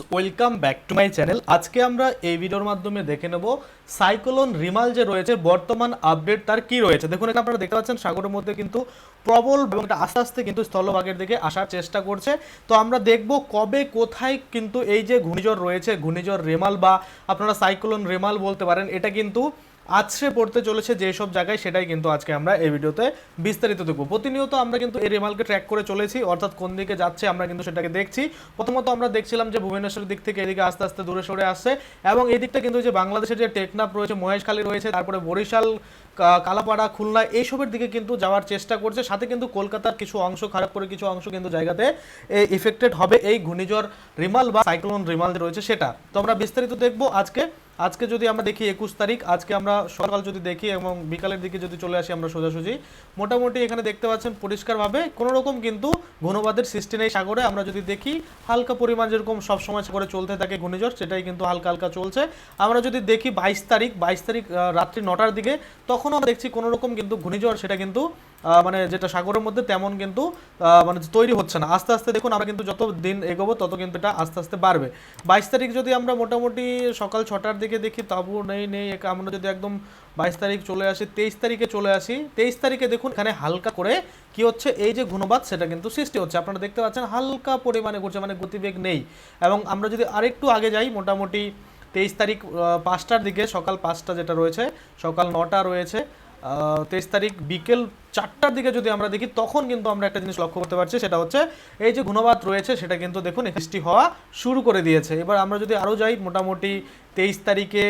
Welcome back to my channel আজকে আমরা এই ভিডিওর মাধ্যমে দেখে নেব সাইক্লোন রিমাল যে রয়েছে, বর্তমান আপডেট তার কি রয়েছে। দেখুন এটা আপনারা দেখতে পাচ্ছেন সাগরের মধ্যে কিন্তু প্রবল এবং এটা আস্তে আস্তে কিন্তু স্থলভাগের দিকে আসার চেষ্টা করছে। তো আমরা দেখব কবে, কোথায় কিন্তু এই যে ঘূর্ণিঝড় রয়েছে, ঘূর্ণিঝড় রেমাল বা আপনারা সাইক্লোন রেমাল বলতে পারেন, এটা কিন্তু আছড়ে পড়তে চলেছে যেসব জায়গায়, সেটাই কিন্তু আজকে আমরা এই ভিডিওতে বিস্তারিত দেখব। প্রতিনিয়ত আমরা কিন্তু এই রেমালকে ট্র্যাক করে চলেছি, অর্থাৎ কোন দিকে যাচ্ছে আমরা কিন্তু সেটাকে দেখছি। প্রথমত আমরা দেখছিলাম যে ভুবনেশ্বরের দিক থেকে এদিকে আস্তে আস্তে দূরে সরে আসছে এবং এই দিকটা কিন্তু যে বাংলাদেশের যে টেকনাফ রয়েছে, মহেশখালী রয়েছে, তারপরে বরিশাল কালাপাড়া, খুলনা, এইসবের দিকে কিন্তু যাওয়ার চেষ্টা করছে। সাথে কিন্তু কলকাতার কিছু অংশ, খারাপ করে কিছু অংশ কিন্তু জায়গাতে ইফেক্টেড হবে এই ঘূর্ণিঝড় রিমাল বা সাইক্লোন রিমাল রয়েছে সেটা। তো আমরা বিস্তারিত দেখব আজকে আজকে যদি আমরা দেখি একুশ তারিখ, আজকে আমরা সকাল যদি দেখি এবং বিকালের দিকে যদি চলে আসি আমরা সোজাসুজি, মোটামুটি এখানে দেখতে পাচ্ছেন পরিষ্কারভাবে কোনো রকম কিন্তু ঘূর্ণবাদের সৃষ্টি নেই সাগরে। আমরা যদি দেখি হালকা পরিমাণ যেরকম সবসময় সাগরে চলতে থাকে ঘূর্ণিঝড়, সেটাই কিন্তু হালকা হালকা চলছে। আমরা যদি দেখি বাইশ তারিখ বাইশ তারিখ রাত্রি নটার দিকে তখন আমরা দেখছি কোনো রকম কিন্তু ঘূর্ণিঝড়, সেটা কিন্তু মানে যেটা সাগরের মধ্যে তেমন কিন্তু মানে তৈরি হচ্ছে না। আস্তে আস্তে দেখুন আমরা কিন্তু যত দিন এগোবো তত কিন্তু এটা আস্তে আস্তে বাড়বে। বাইশ তারিখ যদি আমরা মোটামুটি সকাল ছটার দিকে দেখি তবু নেই নেই আমরা যদি একদম বাইশ তারিখ চলে আসি, তেইশ তারিখে চলে আসি, তেইশ তারিখে দেখুন এখানে হালকা করে কি হচ্ছে, এই যে ঘূর্ণবাদ সেটা কিন্তু সৃষ্টি হচ্ছে। আপনারা দেখতে পাচ্ছেন হালকা পরিমাণে ঘুরছে মানে গতিবেগ নেই। এবং আমরা যদি আরেকটু আগে যাই, মোটামুটি তেইশ তারিখ পাঁচটার দিকে, সকাল পাঁচটা যেটা রয়েছে, সকাল নটা রয়েছে তেইশ তারিখ বিকেল চারটার দিকে যদি আমরা দেখি, তখন কিন্তু আমরা একটা জিনিস লক্ষ্য করতে পারছি, সেটা হচ্ছে এই যে ঘূর্ণবাদ রয়েছে, সেটা কিন্তু দেখুন সৃষ্টি হওয়া শুরু করে দিয়েছে। এবার আমরা যদি আরও যাই, মোটামুটি তেইশ তারিখে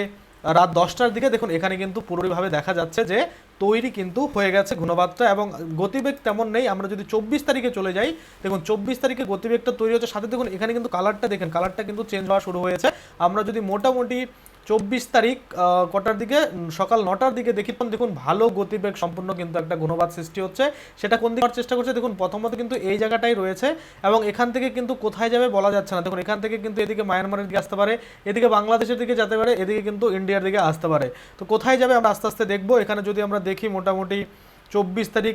রাত দশটার দিকে দেখুন, এখানে কিন্তু পুরোপুরিভাবে দেখা যাচ্ছে যে তৈরি কিন্তু হয়ে গেছে ঘূর্ণবাদটা এবং গতিবেগ তেমন নেই। আমরা যদি চব্বিশ তারিখে চলে যাই, দেখুন চব্বিশ তারিখে গতিবেগটা তৈরি হচ্ছে, সাথে দেখুন এখানে কিন্তু কালারটা দেখেন কালারটা কিন্তু চেঞ্জ হওয়া শুরু হয়েছে। আমরা যদি মোটামুটি চব্বিশ তারিখ কটার দিকে সকাল নটার দিকে দেখি দেখুন ভালো গতিবেগ সম্পূর্ণ কিন্তু একটা ঘূর্ণবাদ সৃষ্টি হচ্ছে। সেটা কোন দিকে চেষ্টা করছে? দেখুন প্রথমত কিন্তু এই জায়গাটাই রয়েছে এবং এখান থেকে কিন্তু কোথায় যাবে বলা যাচ্ছে না। দেখুন এখান থেকে কিন্তু এদিকে মায়ানমারের দিকে আসতে পারে, এদিকে বাংলাদেশের দিকে যেতে পারে, এদিকে কিন্তু ইন্ডিয়ার দিকে আসতে পারে। তো কোথায় যাবে আমরা আস্তে আস্তে দেখব। এখানে যদি আমরা দেখি মোটামুটি চব্বিশ তারিখ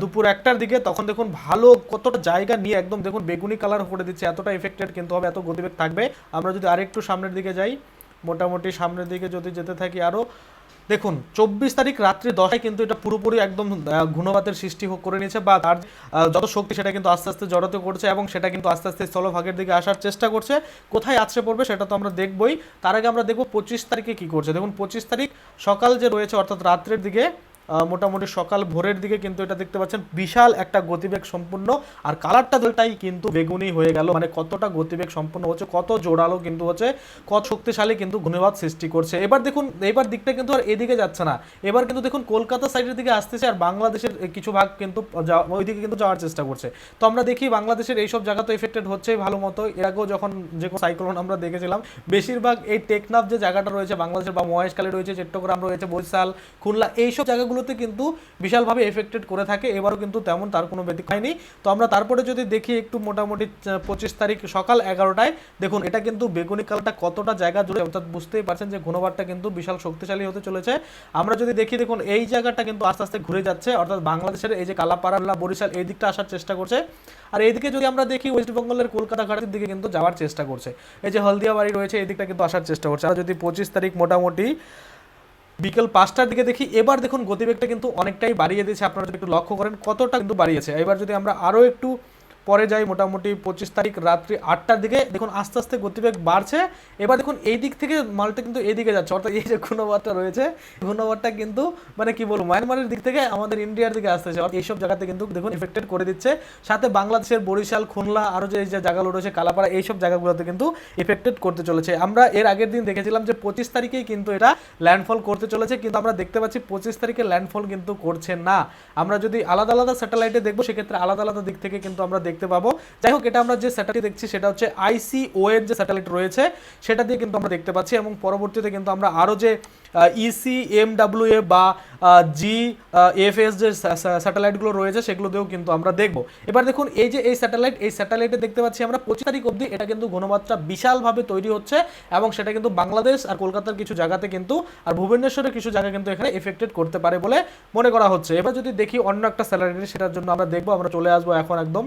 দুপুর একটার দিকে, তখন দেখুন ভালো কতটা জায়গা নিয়ে একদম দেখুন বেগুনি কালার করে দিচ্ছে। এতটা এফেক্টেড কিন্তু হবে, এত গতিবেগ থাকবে। আমরা যদি আরেকটু সামনের দিকে যাই মোটামুটি সামনের দিকে যদি যেতে থাকি আরও দেখুন, চব্বিশ তারিখ রাত্রি দশটায় কিন্তু এটা পুরোপুরি একদম ঘূর্ণপাতের সৃষ্টি করে নিয়েছে বা তার যত শক্তি সেটা কিন্তু আস্তে আস্তে জড়াতে করছে এবং সেটা কিন্তু আস্তে আস্তে স্থলভাগের দিকে আসার চেষ্টা করছে। কোথায় আছড়ে পড়বে সেটা তো আমরা দেখবই। তার আগে আমরা দেখব পঁচিশ তারিখে কী করছে। দেখুন, পঁচিশ তারিখ সকাল যে রয়েছে অর্থাৎ রাত্রের দিকে মোটামুটি সকাল ভোরের দিকে কিন্তু এটা দেখতে পাচ্ছেন। বিশাল একটা গতিবেগ সম্পূর্ণ। আর কালারটা দুটাই কিন্তু বেগুনি হয়ে গেল। মানে কতটা গতিবেগ সম্পূর্ণ হচ্ছে, কত জোরালো কিন্তু হচ্ছে, কত শক্তিশালী কিন্তু ঘূর্ণিবাদ সৃষ্টি করছে। এবার দেখুন, এবার দিকটা কিন্তু আর এদিকে যাচ্ছে না। এবার কিন্তু দেখুন, কলকাতা সাইডের দিকে আসতেছে আর বাংলাদেশের কিছু ভাগ কিন্তু ওইদিকে কিন্তু যাওয়ার চেষ্টা করছে। তো আমরা দেখি বাংলাদেশের এইসব জায়গা তো এফেক্টেড হচ্ছেই ভালো মতো। এর আগেও যখন যে কোনো সাইক্লোন আমরা দেখেছিলাম, বেশিরভাগ এই টেকনাফ যে জায়গাটা রয়েছে, বাংলাদেশের বা মহেশখালী রয়েছে, চট্টগ্রাম রয়েছে, বরিশাল, খুলনা, এইসব জায়গাগুলোতে কিন্তু বিশালভাবে এফেক্টেড করে থাকে। এবারও কিন্তু তেমন তার কোনো ব্যতিক্রম হয়নি। তো আমরা তারপরে যদি দেখি একটু মোটামুটি পঁচিশ তারিখ সকাল এগারোটায়, দেখুন এটা কিন্তু বেগুনি কালটা কতটা জায়গা জুড়ে, অর্থাৎ বুঝতেই পারছেন যে ঘূর্ণবাদটা কিন্তু বিশাল শক্তিশালী হতে চলেছে। আমরা যদি দেখি, দেখুন এই জায়গাটা কিন্তু আস্তে আস্তে ঘুরে যাচ্ছে, অর্থাৎ বাংলাদেশের এই যে কালাপাড়া বরিশাল এই দিকটা আসার চেষ্টা করছে। আর এইদিকে যদি আমরা দেখি ওয়েস্ট বেঙ্গলের কলকাতা ঘাটের দিকে কিন্তু যাওয়ার চেষ্টা করছে। এই যে হলদিয়া বাড়ি রয়েছে এই দিকটা কিন্তু আসার চেষ্টা করছে। আর যদি পঁচিশ তারিখ মোটামুটি বিকেল পাঁচটার দিকে দেখি, এবার দেখুন গতিবেগটা কিন্তু অনেকটাই বাড়িয়ে দিয়েছে। আপনারা যদি একটু লক্ষ্য করেন, কতটা কিন্তু বাড়িয়েছে। এবার যদি আমরা আরও একটু পরে যাই মোটামুটি পঁচিশ তারিখ রাত্রি আটটার দিকে, দেখুন আস্তে আস্তে গতিবেগ বাড়ছে। এবার দেখুন এই দিক থেকে মালটা কিন্তু এই দিকে যাচ্ছে, অর্থাৎ এই যে ঘূর্ণবাদটা রয়েছে ঘূর্ণবাদটা কিন্তু মানে কি বলব, মায়ানমারের দিক থেকে আমাদের ইন্ডিয়ার দিকে আসতেছে। অর্থাৎ এইসব জায়গাতে কিন্তু দেখুন এফেক্টেড করে দিচ্ছে। সাথে বাংলাদেশের বরিশাল, খুলনা, আরও যে যে জায়গাগুলো রয়েছে, কালাপাড়া, এইসব জায়গাগুলোতে কিন্তু এফেক্টেড করতে চলেছে। আমরা এর আগের দিন দেখেছিলাম যে পঁচিশ তারিখেই কিন্তু এটা ল্যান্ডফল করতে চলেছে, কিন্তু আমরা দেখতে পাচ্ছি পঁচিশ তারিখে ল্যান্ডফল কিন্তু করছে না। আমরা যদি আলাদা আলাদা স্যাটেলাইটে দেখব, সেক্ষেত্রে আলাদা আলাদা দিক থেকে কিন্তু আমরা দেখতে পাবো। যাই হোক, এটা আমরা যে স্যাটেলাইট দেখছি, সেটা হচ্ছে আইসিও এর যে স্যাটেলাইট রয়েছে, সেটা দিয়ে কিন্তু আমরা দেখতে পাচ্ছি এবং পরবর্তীতে কিন্তু আমরা আরও যে ইসি এ বা জি এফ এস যে স্যাটেলাইটগুলো রয়েছে, সেগুলো দিয়েও কিন্তু আমরা দেখব। এবার দেখুন, এই যে এই স্যাটেলাইট এই স্যাটেলাইটে দেখতে পাচ্ছি আমরা পঁচিশ তারিখ অবধি এটা কিন্তু ঘনমাত্রা বিশালভাবে তৈরি হচ্ছে এবং সেটা কিন্তু বাংলাদেশ আর কলকাতার কিছু জায়গাতে কিন্তু আর ভুবনেশ্বরের কিছু জায়গা কিন্তু এখানে এফেক্টেড করতে পারে বলে মনে করা হচ্ছে। এবার যদি দেখি অন্য একটা স্যাটেলাইট সেটার জন্য আমরা দেখব, আমরা চলে আসব এখন একদম।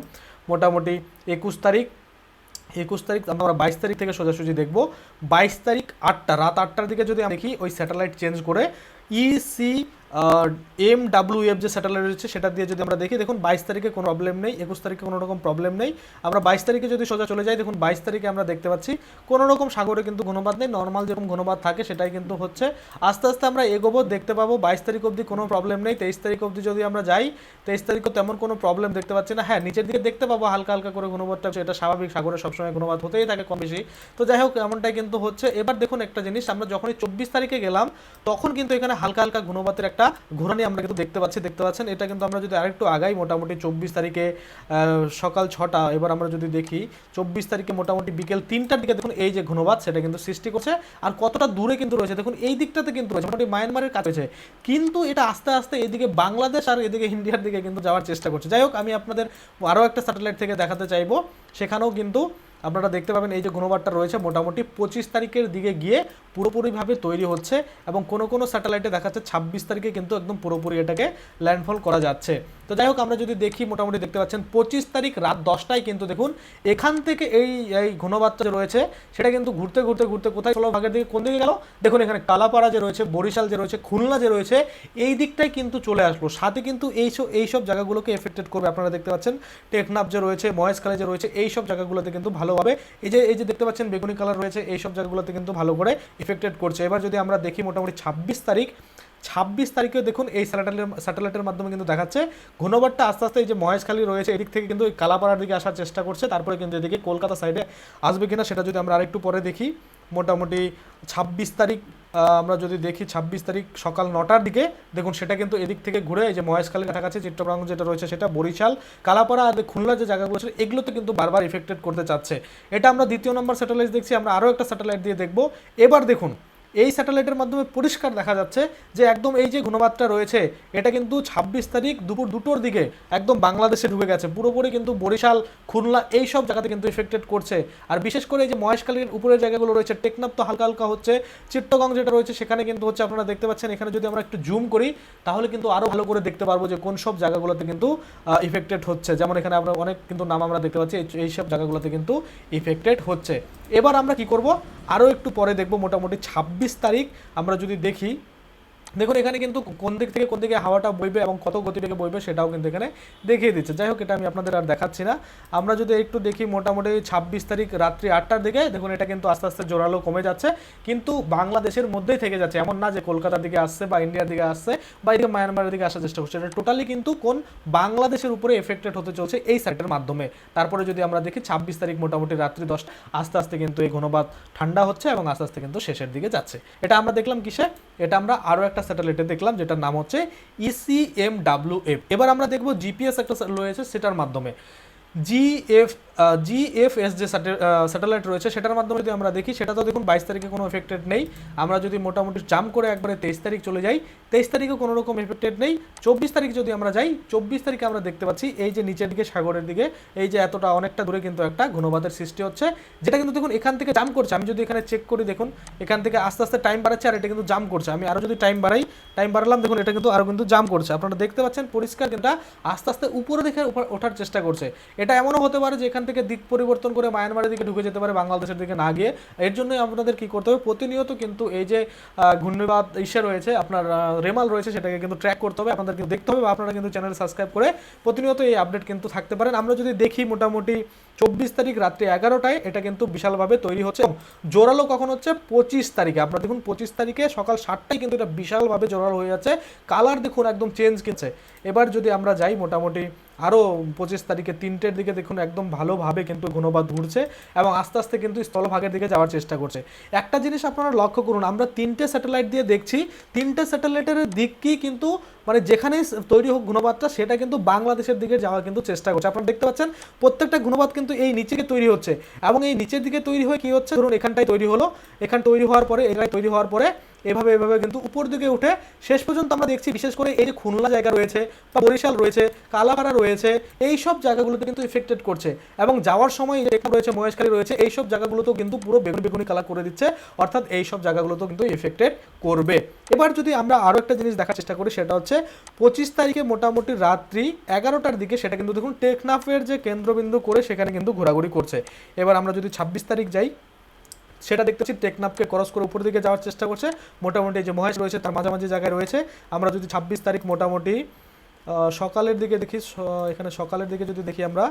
মোটামুটি একুশ তারিখ। একুশ তারিখ আমরা বাইশ তারিখ থেকে সোজাসুজি দেখব। বাইশ তারিখ আটটা, রাত আটটার দিকে যদি আমি দেখি, ওই স্যাটেলাইট চেঞ্জ করে E EC M W F যে স্যাটেলাইট রয়েছে, সেটা দিয়ে যদি আমরা দেখি, দেখুন বাইশ তারিখে কোনো প্রবলেম নেই, একুশ তারিখে কোনো রকম প্রবলেম নেই। আমরা বাইশ তারিখে যদি সোজা চলে যাই, দেখুন বাইশ তারিখে আমরা দেখতে পাচ্ছি, কোনো রকম সাগরে কিন্তু ঘনবাদ নেই নর্মাল যেরকম ঘনবাদ থাকে সেটাই কিন্তু হচ্ছে। আস্তে আস্তে আমরা এগোবো, দেখতে পাবো বাইশ তারিখ অবধি কোনো প্রবলেম নেই, তেইশ তারিখ অবধি যদি আমরা যাই, তেইশ তারিখও তেমন কোনো প্রবলেম দেখতে পাচ্ছি না। হ্যাঁ নিচের দিকে দেখতে পাবো হালকা হালকা করে ঘনবাদটা এটা স্বাভাবিক, সাগরে সবসময় ঘনবাদ হতেই থাকে কম বেশি। তো যাই হোক, এমনটাই কিন্তু হচ্ছে। এবার দেখুন একটা জিনিস, আমরা যখনই চব্বিশ তারিখে গেলাম, তখন কিন্তু এখানে হালকা হালকা ঘনবাতের একটা ঘোরানি আমরা কিন্তু দেখতে পাচ্ছি, দেখতে পাচ্ছেন। এটা কিন্তু আমরা যদি আরেকটু আগাই, মোটামুটি চব্বিশ তারিখে সকাল ছটা, এবার আমরা যদি দেখি, চব্বিশ তারিখে মোটামুটি বিকেল তিনটার দিকে দেখুন এই যে ঘনবাদ সেটা কিন্তু সৃষ্টি করছে। আর কতটা দূরে কিন্তু রয়েছে, দেখুন এই দিকটাতে কিন্তু রয়েছে, মোটামুটি মায়ানমারের কাছে কিন্তু এটা আস্তে আস্তে এদিকে বাংলাদেশ আর এদিকে ইন্ডিয়ার দিকে কিন্তু যাওয়ার চেষ্টা করছে। যাই হোক, আমি আপনাদের আরও একটা স্যাটেলাইট থেকে দেখাতে চাইব। সেখানেও কিন্তু আপনারা দেখতে পাবেন এই যে ঘনবারটা রয়েছে, মোটামুটি পঁচিশ তারিখের দিকে গিয়ে পুরোপুরিভাবে তৈরি হচ্ছে এবং কোনো কোনো স্যাটেলাইটে দেখাচ্ছে ছাব্বিশ তারিখে কিন্তু একদম পুরোপুরি এটাকে ল্যান্ডফল করা যাচ্ছে। তো যাই হোক, আমরা যদি দেখি, মোটামুটি দেখতে পাচ্ছেন পঁচিশ তারিখ রাত দশটায় কিন্তু দেখুন, এখান থেকে এই এই ঘনবার্তা যে রয়েছে, সেটা কিন্তু ঘুরতে ঘুরতে ঘুরতে কোথায়? চলো ভাগের দিকে কোন দিকে গেল? দেখুন, এখানে কালাপাড়া যে রয়েছে, বরিশাল যে রয়েছে, খুলনা যে রয়েছে, এই দিকটাই কিন্তু চলে আসলো। সাথে কিন্তু এইসব এইসব জায়গাগুলোকে এফেক্টেড করবে আপনারা দেখতে পাচ্ছেন। টেকনাফ যে রয়েছে, মহেশখালী যে রয়েছে, এই সব জায়গাগুলোতে কিন্তু ভালোভাবে এই যে এই যে দেখতে পাচ্ছেন, বেগুনি কালার রয়েছে এই সব জায়গাগুলোতে কিন্তু ভালো করে এফেক্টেড করছে। এবার যদি আমরা দেখি মোটামুটি ছাব্বিশ তারিখ, ছাব্বিশ তারিখেও দেখুন এই স্যাটেলাইটের স্যাটেলাইটের মাধ্যমে কিন্তু দেখাচ্ছে। ঘূর্ণবারটা আস্তে আস্তে এই যে মহেশখালী রয়েছে, এদিক থেকে কিন্তু কালাপাড়ার দিকে আসার চেষ্টা করছে। তারপরে কিন্তু এদিকে কলকাতা সাইডে আসবে কিনা সেটা যদি আমরা আরেকটু পরে দেখি, মোটামুটি ছাব্বিশ তারিখ আমরা যদি দেখি ছাব্বিশ তারিখ সকাল নটার দিকে, দেখুন সেটা কিন্তু এদিক থেকে ঘুরে এই যে মহেশখালীর কাছাকাছি চিত্রপ্রাঙ্গ যেটা রয়েছে সেটা বরিশাল, কালাপাড়া আর খুলনা যে জায়গাগুলো আছে, এগুলোতে কিন্তু বারবার ইফেক্টেড করতে চাচ্ছে। এটা আমরা দ্বিতীয় নম্বর স্যাটেলাইট দেখছি, আমরা আরও একটা স্যাটেলাইট দিয়ে দেখব। এবার দেখুন এই স্যাটেলাইটের মাধ্যমে পরিষ্কার দেখা যাচ্ছে যে একদম এই যে ঘনবাদটা রয়েছে, এটা কিন্তু ছাব্বিশ তারিখ দুপুর দুটোর দিকে একদম বাংলাদেশে ঢুকে গেছে। পুরোপুরি কিন্তু বরিশাল, খুলনা এই সব জায়গাতে কিন্তু ইফেক্টেড করছে। আর বিশেষ করে এই যে মহেশখালীর উপরের জায়গাগুলো রয়েছে, টেকনাফ তো হালকা হালকা হচ্ছে চিত্তগং যেটা রয়েছে, সেখানে কিন্তু হচ্ছে আপনারা দেখতে পাচ্ছেন, এখানে যদি আমরা একটু জুম করি, তাহলে কিন্তু আরও ভালো করে দেখতে পারব যে কোন সব জায়গাগুলোতে কিন্তু ইফেক্টেড হচ্ছে। যেমন এখানে আমরা অনেক কিন্তু নাম আমরা দেখতে পাচ্ছি, এই- সব জায়গাগুলোতে কিন্তু ইফেক্টেড হচ্ছে। এবার আমরা কি করব? আরও একটু পরে দেখব মোটামুটি ছাব্বিশ তারিখ আমরা যদি দেখি দেখুন, এখানে কিন্তু কোন দিক থেকে কোন দিকে হাওয়াটা বইবে এবং কত গতিবেগে বইবে সেটাও কিন্তু এখানে দেখিয়ে দিচ্ছে। যাই হোক, এটা আমি আপনাদের আর দেখাচ্ছি না। আমরা যদি একটু দেখি মোটামুটি ছাব্বিশ তারিখ রাত্রি আটটার দিকে, দেখুন, এটা কিন্তু আস্তে আস্তে জোরালো কমে যাচ্ছে। কিন্তু বাংলাদেশের মধ্যেই থেকে যাচ্ছে। এমন না যে কলকাতার দিকে আসছে বা ইন্ডিয়ার দিকে আসছে বা এদিকে মায়ানমারের দিকে আসার চেষ্টা করছে। এটা টোটালি কিন্তু কোন বাংলাদেশের উপরে এফেক্টেড হতে চলছে এই সাইটের মাধ্যমে। তারপরে যদি আমরা দেখি, ছাব্বিশ তারিখ মোটামুটি রাত্রি দশটা, আস্তে আস্তে কিন্তু এই ঘনবাদ ঠান্ডা হচ্ছে এবং আস্তে আস্তে কিন্তু শেষের দিকে যাচ্ছে। এটা আমরা দেখলাম কিসে? এটা আমরা আরও একটা স্যাটেলাইটে দেখলাম, যেটার নাম হচ্ছে ইসিএমডাব্লিউএফ ইসিএম ডাব্লিউ এফ এবার আমরা দেখব জিপিএস একটা রয়েছে, সেটার মাধ্যমে। জিএফ জিএফএস যে স্যাটেলাইট রয়েছে, সেটার মাধ্যমে যদি আমরা দেখি, সেটা তো দেখুন বাইশ তারিখে কোনো এফেক্টেড নেই। আমরা যদি মোটামুটি জাম্প করে একবারে তেইশ তারিখ চলে যাই, তেইশ তারিখে কোনো রকম এফেক্টেড নেই। চব্বিশ তারিখ যদি আমরা যাই, চব্বিশ তারিখে আমরা দেখতে পাচ্ছি, এই যে নিচের দিকে, সাগরের দিকে, এই যে এতটা অনেকটা দূরে কিন্তু একটা ঘনবাদের সৃষ্টি হচ্ছে, যেটা কিন্তু দেখুন এখান থেকে জাম্প করছে। আমি যদি এখানে চেক করি, দেখুন, এখান থেকে আস্তে আস্তে টাইম বাড়াচ্ছে আর এটা কিন্তু জাম্প করছে। আমি আরও যদি টাইম বাড়াই টাইম বাড়ালাম, দেখুন এটা কিন্তু আরও কিন্তু জাম্প করছে। আপনারা দেখতে পাচ্ছেন, পরিষ্কার কিন্তু আস্তে আস্তে উপরে দেখে ওঠার চেষ্টা করছে। এটা এমনও হতে পারে যে এখান থেকে দিক পরিবর্তন করে মায়ানমারের দিকে ঢুকে যেতে পারে বাংলাদেশের দিকে না গিয়ে। এর জন্যই আপনাদের কি করতে হবে? প্রতিনিয়ত কিন্তু এই যে ঘূর্ণিবাদ ইসে রয়েছে, আপনার রেমাল রয়েছে, সেটাকে কিন্তু ট্র্যাক করতে হবে, আপনাদের কিন্তু দেখতে হবে বা আপনারা কিন্তু চ্যানেল সাবস্ক্রাইব করে প্রতিনিয়ত এই আপডেট কিন্তু থাকতে পারেন। আমরা যদি দেখি মোটামুটি চব্বিশ তারিখ রাত্রি এগারোটায়, এটা কিন্তু বিশালভাবে তৈরি হচ্ছে এবং জোরালো কখন হচ্ছে? পঁচিশ তারিখে। আপনারা দেখুন, পঁচিশ তারিখে সকাল সাতটায় কিন্তু এটা বিশালভাবে জোরালো হয়ে যাচ্ছে। কালার দেখুন, একদম চেঞ্জ কিনছে এবার যদি আমরা যাই মোটামুটি আরও পঁচিশ তারিখে তিনটের দিকে দেখুন একদম ভালোভাবে কিন্তু ঘনবাদ ঘুরছে এবং আস্তে আস্তে কিন্তু স্থলভাগের দিকে যাওয়ার চেষ্টা করছে। একটা জিনিস আপনারা লক্ষ্য করুন, আমরা তিনটে স্যাটেলাইট দিয়ে দেখছি, তিনটে স্যাটেলাইটের দিকই কিন্তু মানে যেখানেই তৈরি হোক ঘনবাদটা সেটা কিন্তু বাংলাদেশের দিকে যাওয়ার কিন্তু চেষ্টা করছে। আপনারা দেখতে পাচ্ছেন, প্রত্যেকটা ঘনবাদ কিন্তু এই নিচে তৈরি হচ্ছে এবং এই নিচের দিকে তৈরি হয়ে কি হচ্ছে? ধরুন এখানটায় তৈরি হলো, এখান তৈরি হওয়ার পরে এখানে তৈরি হওয়ার পরে এভাবে এভাবে কিন্তু উপর দিকে উঠে শেষ পর্যন্ত আমরা দেখছি বিশেষ করে এই যে খুলনা জায়গা রয়েছে বা বরিশাল রয়েছে, কালাপাড়া রয়েছে এই সব জায়গাগুলোতে কিন্তু ইফেক্টেড করছে। এবং যাওয়ার সময় এই যে রয়েছে মহেশখালী রয়েছে এই সব জায়গাগুলোতেও কিন্তু পুরো বেগুনি বেগুনি কালার করে দিচ্ছে। অর্থাৎ এই সব জায়গাগুলোতেও কিন্তু ইফেক্টেড করবে। এবার যদি আমরা আরও একটা জিনিস দেখার চেষ্টা করি, সেটা হচ্ছে পঁচিশ তারিখে মোটামুটি রাত্রি এগারোটার দিকে সেটা কিন্তু দেখুন টেকনাফের যে কেন্দ্রবিন্দু করে সেখানে কিন্তু ঘোরাঘুরি করছে। এবার আমরা যদি ছাব্বিশ তারিখ যাই সেটা দেখতে পাচ্ছি, টেকনাফকে ক্রস করে উপর দিকে যাওয়ার চেষ্টা করছে। মোটামুটি যে মহেশ রয়েছে, তার মাঝামাঝি জায়গায় রয়েছে। আমরা যদি ছাব্বিশ তারিখ মোটামুটি সকালের দিকে দেখি এখানে সকালের দিকে যদি দেখি আমরা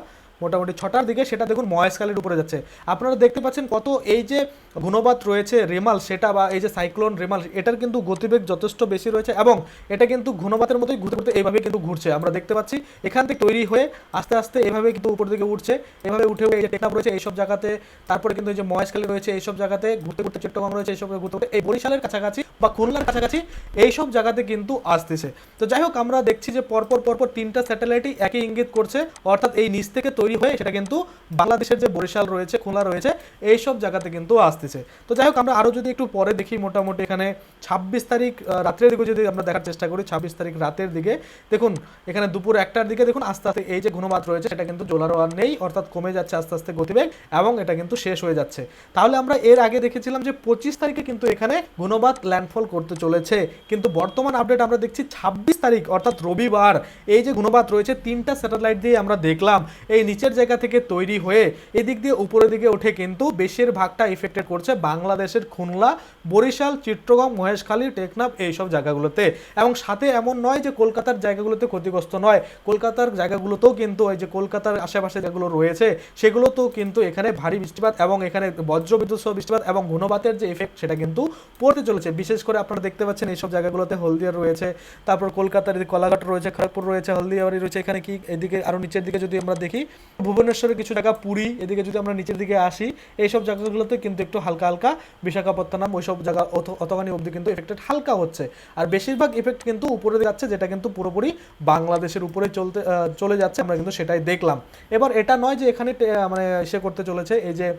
মোটামুটি ছটার দিকে সেটা দেখুন মহেশখালীর উপরে যাচ্ছে। আপনারা দেখতে পাচ্ছেন কত এই যে ঘূর্ণবাত রয়েছে, রেমাল সেটা বা এই যে সাইক্লোন রেমাল, এটার কিন্তু গতিবেগ যথেষ্ট বেশি রয়েছে এবং এটা কিন্তু ঘূর্ণবাতের মতোই ঘুরতে ঘুরতে এইভাবে কিন্তু ঘুরছে। আমরা দেখতে পাচ্ছি এখান থেকে তৈরি হয়ে আস্তে আস্তে এভাবে কিন্তু উপর দিকে উঠছে, এভাবে উঠে এই যে টেকনাফ রয়েছে এইসব জায়গাতে, তারপরে কিন্তু এই যে মহেশখালী রয়েছে এইসব জায়গাতে, ঘুরতে ঘুরতে চট্টগ্রাম রয়েছে এইসব ঘুরতে ঘুরতে, এই বরিশালের কাছাকাছি বা খুলনার কাছাকাছি এইসব জায়গাতে কিন্তু আসতেছে। তো যাই হোক, আমরা দেখছি যে পরপর পরপর তিনটা স্যাটেলাইটই একই ইঙ্গিত করছে, অর্থাৎ এই নিচ থেকে তৈরি হয়ে সেটা কিন্তু বাংলাদেশের যে বরিশাল রয়েছে, খুলনা রয়েছে, এইসব জায়গাতে কিন্তু আসতেছে। তো যাই হোক, আমরা আরও যদি একটু পরে দেখি মোটামুটি এখানে ছাব্বিশ তারিখ রাত্রের দিকে যদি আমরা দেখার চেষ্টা করি, ছাব্বিশ তারিখ রাতের দিকে, দেখুন, এখানে দুপুর একটার দিকে দেখুন, আস্তে আস্তে এই যে ঘূর্ণমাত রয়েছে, সেটা কিন্তু জোলারও আর নেই, অর্থাৎ কমে যাচ্ছে আস্তে আস্তে গতিবেগ এবং এটা কিন্তু শেষ হয়ে যাচ্ছে। তাহলে আমরা এর আগে দেখেছিলাম যে পঁচিশ তারিখে কিন্তু এখানে ঘূর্ণবাত ল্যান্ডফল করতে চলেছে। কিন্তু বর্তমান আপডেট আমরা দেখছি ছাব্বিশ তারিখ, অর্থাৎ রবিবার, এই যে ঘূর্ণবাত রয়েছে, তিনটা স্যাটেলাইট দিয়ে আমরা দেখলাম। এই নিচের জায়গা থেকে তৈরি হয়ে এদিক দিয়ে উপরের দিকে উঠে কিন্তু বেশিরভাগটা ইফেক্টেড করছে বাংলাদেশের খুলনা, বরিশাল চিট্টগ্রাম মহেশখালী, টেকনাফ এইসব জায়গাগুলোতে। এবং সাথে এমন নয় যে কলকাতার জায়গাগুলোতে ক্ষতিগ্রস্ত নয়, কলকাতার জায়গাগুলোতেও কিন্তু এই যে কলকাতার আশেপাশে যেগুলো রয়েছে, সেগুলোতেও কিন্তু এখানে ভারী বৃষ্টিপাত এবং এখানে বজ্রবিদ্যুৎ সহ বৃষ্টিপাত এবং ঘূর্ণবাতের যে এফেক্ট সেটা কিন্তু পড়তে চলেছে। বিশেষ করে আপনারা দেখতে পাচ্ছেন এইসব জায়গাগুলোতে হলদিয়া রয়েছে, তারপর কলকাতার কলাঘাট রয়েছে, খড়গপুর রয়েছে, হলদিয়াবাড়ি রয়েছে, এখানে কি এদিকে আরও নিচের দিকে যদি আমরা দেখি ভুবনেশ্বরের কিছু জায়গা পুরী, এদিকে যদি আমরা নিচের দিকে আসি, এইসব জায়গাগুলোতে কিন্তু একটু হালকা হালকা বিশাখাপত্তনম, ওইসব জায়গা অত- অতখানি অবধি কিন্তু এফেক্টেড হালকা হচ্ছে। আর বেশিরভাগ এফেক্ট কিন্তু উপরে যাচ্ছে, যেটা কিন্তু পুরোপুরি বাংলাদেশের উপরে চলতে চলে যাচ্ছে, আমরা কিন্তু সেটাই দেখলাম। এবার এটা নয় যে এখানে মানে সে করতে চলেছে, এই যে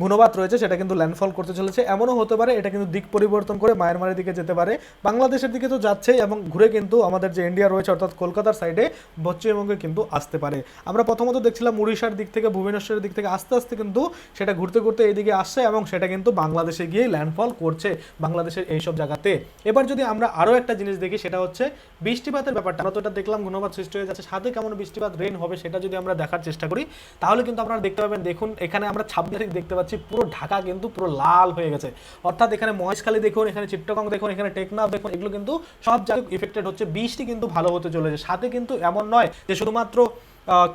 গুণবাত রয়েছে, সেটা কিন্তু ল্যান্ডফল করতে চলেছে। এমনও হতে পারে, এটা কিন্তু দিক পরিবর্তন করে মায়ানমারের দিকে যেতে পারে। বাংলাদেশের দিকে তো যাচ্ছেই এবং ঘুরে কিন্তু আমাদের যে ইন্ডিয়া রয়েছে, অর্থাৎ কলকাতার সাইডে পশ্চিমবঙ্গে কিন্তু আসতে পারে। আমরা প্রথমত দেখছিলাম উড়িষ্যার দিক থেকে, ভুবনেশ্বরের দিক থেকে, আস্তে আস্তে কিন্তু সেটা ঘুরতে ঘুরতে এইদিকে আসছে এবং সেটা কিন্তু বাংলাদেশে গিয়ে ল্যান্ডফল করছে বাংলাদেশের এইসব জায়গাতে। এবার যদি আমরা আরও একটা জিনিস দেখি, সেটা হচ্ছে বৃষ্টিপাতের ব্যাপারটা। আমরা তো এটা দেখলাম গুণবাদ সৃষ্টি হয়ে যাচ্ছে, সাথে কেমন বৃষ্টিপাত রেন হবে, সেটা যদি আমরা দেখার চেষ্টা করি, তাহলে কিন্তু আপনারা দেখতে পাবেন, দেখুন, এখানে আমরা ছাব্বিশ তারিখ দেখতে পাচ্ছি পুরো ঢাকা কিন্তু পুরো লাল হয়ে গেছে। অর্থাৎ এখানে মহেশখালী দেখুন, এখানে চিট্টগং দেখুন, এখানে টেকনাফ দেখুন, এগুলো কিন্তু সব জায়গায় ইফেক্টেড হচ্ছে। বৃষ্টি কিন্তু ভালো হতে চলেছে। সাথে কিন্তু এমন নয় যে শুধুমাত্র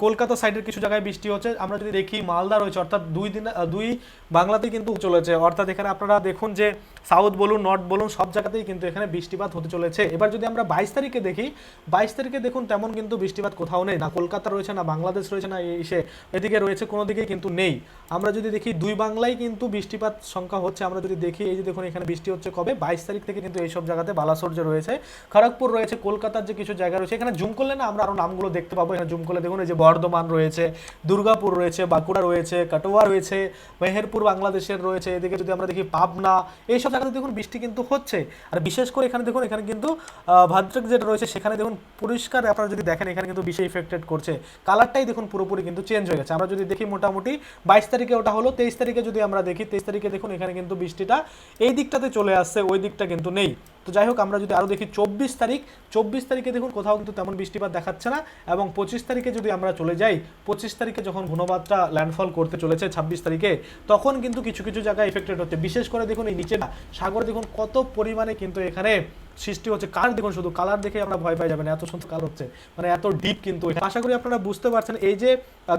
কলকাতা সাইডের কিছু জায়গায় বৃষ্টি হচ্ছে। আমরা যদি দেখি, মালদা রয়েছে। অর্থাৎ দুই দিন দুই বাংলাতে কিন্তু চলেছে। অর্থাৎ এখানে আপনারা দেখুন যে সাউথ বলুন নর্থ বলুন, সব জায়গাতেই কিন্তু এখানে বৃষ্টিপাত হতে চলেছে। এবার যদি আমরা বাইশ তারিখে দেখি, বাইশ তারিখে দেখুন তেমন কিন্তু বৃষ্টিপাত কোথাও নেই। না কলকাতা রয়েছে, না বাংলাদেশ রয়েছে, না এসে এদিকে রয়েছে, কোনো দিকেই কিন্তু নেই। আমরা যদি দেখি, দুই বাংলায় কিন্তু বৃষ্টিপাত সংখ্যা হচ্ছে। আমরা যদি দেখি, এই যে দেখুন এখানে বৃষ্টি হচ্ছে কবে? বাইশ তারিখ থেকে কিন্তু এইসব জায়গাতে বালাসোর যে রয়েছে। খড়গপুর রয়েছে, কলকাতার যে কিছু জায়গা রয়েছে, এখানে জুম করলে না আমরা আরও নামগুলো দেখতে পাবো। এখানে জুম করলে দেখুন এই যে বর্ধমান রয়েছে, দুর্গাপুর রয়েছে, বাঁকুড়া রয়েছে, কাটোয়া রয়েছে, মেহেরপুর বাংলাদেশের রয়েছে, এদিকে যদি আমরা দেখি পাবনা, এইসব জায়গাতে দেখুন বৃষ্টি কিন্তু হচ্ছে। আর বিশেষ করে এখানে দেখুন, এখানে কিন্তু ভাদ্রক যেটা রয়েছে, সেখানে দেখুন পরিষ্কার আপনারা যদি দেখেন, এখানে কিন্তু বিশে ইফেক্টেড করছে। কালারটাই দেখুন পুরোপুরি কিন্তু চেঞ্জ হয়ে গেছে। আমরা যদি দেখি মোটামুটি বাইশ তারিখে ওটা হলো, তেইশ তারিখে যদি আমরা দেখি, তেইশ তারিখে দেখুন এখানে কিন্তু বৃষ্টিটা এই দিকটাতে চলে আসছে, ওই দিকটা কিন্তু নেই। তো যাই হোক, আমরা যদি আরও দেখি চব্বিশ তারিখ, চব্বিশ তারিখে দেখুন কোথাও কিন্তু তেমন বৃষ্টিপাত দেখাচ্ছে না এবং পঁচিশ তারিখে যদি আমরা চলে যাই, পঁচিশ তারিখে যখন ঘূর্ণবাদটা ল্যান্ডফল করতে চলেছে ছাব্বিশ তারিখে, তখন কিন্তু কিছু কিছু জায়গায় এফেক্টেড হচ্ছে। বিশেষ করে দেখুন এই নিচেটা সাগর দেখুন কত পরিমাণে কিন্তু এখানে সৃষ্টি হচ্ছে কালার দেখুন, শুধু কালার দেখে আমরা ভয় পাই যাবেন এত সুন্দর কালার হচ্ছে। মানে এত ডিপ কিন্তু আশা করি আপনারা বুঝতে পারছেন, এই যে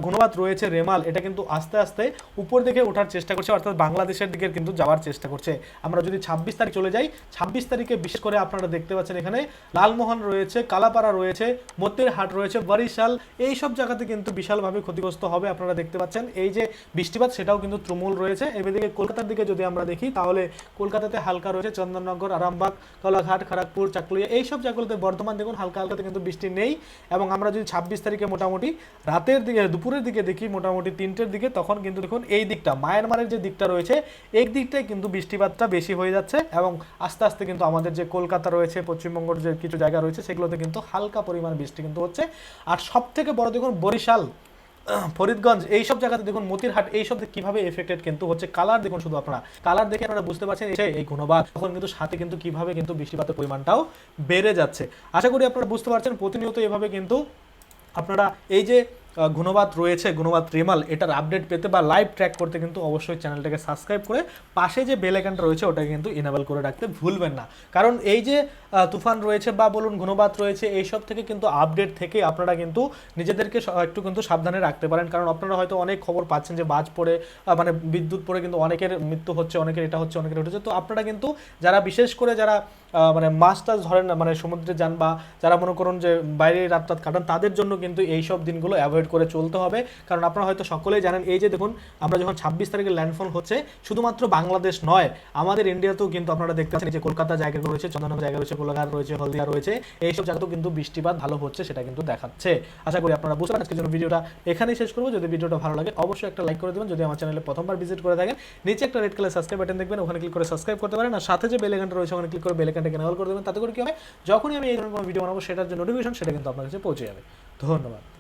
ঘূর্ণবাত রয়েছে রেমাল, এটা কিন্তু আস্তে আস্তে উপর দিকে ওঠার চেষ্টা করছে, অর্থাৎ বাংলাদেশের দিকে কিন্তু যাওয়ার চেষ্টা করছে। আমরা যদি ছাব্বিশ তারিখ চলে যাই, ছাব্বিশ তারিখে বিশেষ করে আপনারা দেখতে পাচ্ছেন এখানে লালমোহন রয়েছে, কালাপাড়া রয়েছে, মতিরহাট রয়েছে, বরিশাল এই সব জায়গাতে কিন্তু বিশালভাবে ক্ষতিগ্রস্ত হবে, আপনারা দেখতে পাচ্ছেন। এই যে বৃষ্টিপাত, সেটাও কিন্তু তুমুল রয়েছে। এদিকে কলকাতার দিকে যদি আমরা দেখি, তাহলে কলকাতাতে হালকা রয়েছে, চন্দননগর, আরামবাগ, কলাঘাট খড়গপুর চাকুলিয়া, এইসব জায়গাগুলোতে বর্তমান দেখুন, হালকা হালকাতে কিন্তু বৃষ্টি নেই। এবং আমরা যদি ছাব্বিশ তারিখে মোটামুটি রাতের দিকে, দুপুরের দিকে দেখি মোটামুটি তিনটের দিকে, তখন কিন্তু দেখুন এই দিকটা, মায়ানমারের যে দিকটা রয়েছে, এই দিকটায় কিন্তু বৃষ্টিপাতটা বেশি হয়ে যাচ্ছে এবং আস্তে আস্তে কিন্তু আমাদের যে কলকাতা রয়েছে, পশ্চিমবঙ্গের যে কিছু জায়গা রয়েছে, সেগুলোতে কিন্তু হালকা পরিমাণ বৃষ্টি কিন্তু হচ্ছে। আর সব থেকে বড় দেখুন বরিশাল ফরিদগঞ্জ, এইসব জায়গাতে দেখুন মতিরহাট, এইসব কীভাবে এফেক্টেড কিন্তু হচ্ছে কালার দেখুন শুধু আপনারা। কালার দেখে আপনারা বুঝতে পারছেন এই যে এই ঘনবাদ তখন কিন্তু সাথে কিন্তু কীভাবে কিন্তু বৃষ্টিপাতের পরিমাণটাও বেড়ে যাচ্ছে। আশা করি আপনারা বুঝতে পারছেন, প্রতিনিয়ত এভাবে কিন্তু আপনারা এই যে গুণবাদ রয়েছে, গুণবাদ রিমাল, এটার আপডেট পেতে বা লাইভ ট্র্যাক করতে কিন্তু অবশ্যই চ্যানেলটাকে সাবস্ক্রাইব করে পাশে যে বেল আইকনটা রয়েছে, ওটাকে কিন্তু ইনেবল করে রাখতে ভুলবেন না। কারণ এই যে তুফান রয়েছে বা বলুন গুণবাদ রয়েছে, এইসব থেকে কিন্তু আপডেট থেকে আপনারা কিন্তু নিজেদেরকে একটু কিন্তু সাবধানে রাখতে পারেন। কারণ আপনারা হয়তো অনেক খবর পাচ্ছেন যে বাজ পড়ে মানে বিদ্যুৎ পড়ে কিন্তু অনেকের মৃত্যু হচ্ছে, অনেকের এটা হচ্ছে, অনেকের ওটা হচ্ছে। তো আপনারা কিন্তু যারা, বিশেষ করে যারা মানে মাছ টাছ ধরেন না মানে সমুদ্রে যান বা যারা মনে করুন যে বাইরে রাত রাত কাটান, তাদের জন্য কিন্তু এই সব দিনগুলো অ্যাভয়েড করে চলতে হবে। কারণ আপনারা হয়তো সকলেই জানেন, এই যে দেখুন, আমরা যখন ছাব্বিশ তারিখে ল্যান্ডফল হচ্ছে, শুধুমাত্র বাংলাদেশ নয়, আমাদের ইন্ডিয়াতেও কিন্তু আপনারা দেখতে পাচ্ছেন যে কলকাতা জায়গা রয়েছে, চন্দননগর জায়গা রয়েছে কোলাঘাট রয়েছে, হলদিয়া রয়েছে, এইসব জায়গাতেও কিন্তু বৃষ্টিপাত ভালো হচ্ছে, সেটা কিন্তু দেখাচ্ছে। আশা করি আপনারা বুঝতে আজকের জন্য ভিডিওটা এখানেই শেষ করব। যদি ভিডিওটা ভালো লাগে, অবশ্যই একটা লাইক করে দেবেন। যদি আমার চ্যানেলে প্রথমবার ভিজিট করে থাকেন, নিচে একটা রেড কালার সাবস্ক্রাইব বাটন দেখবেন, ওখানে ক্লিক করে সাবস্ক্রাইব করতে পারেন। আর সাথে যে বেল আইকনটা রয়েছে, ওখানে ক্লিক করে বেল আইকনটাকে এনেবল করে দেবেন, তাতে করে কি হবে? যখনই আমি এই ধরনের কোনো ভিডিও বানাবো, সেটার যে নোটিফিকেশন সেটা কিন্তু আপনার কাছে পৌঁছে যাবে। ধন্যবাদ।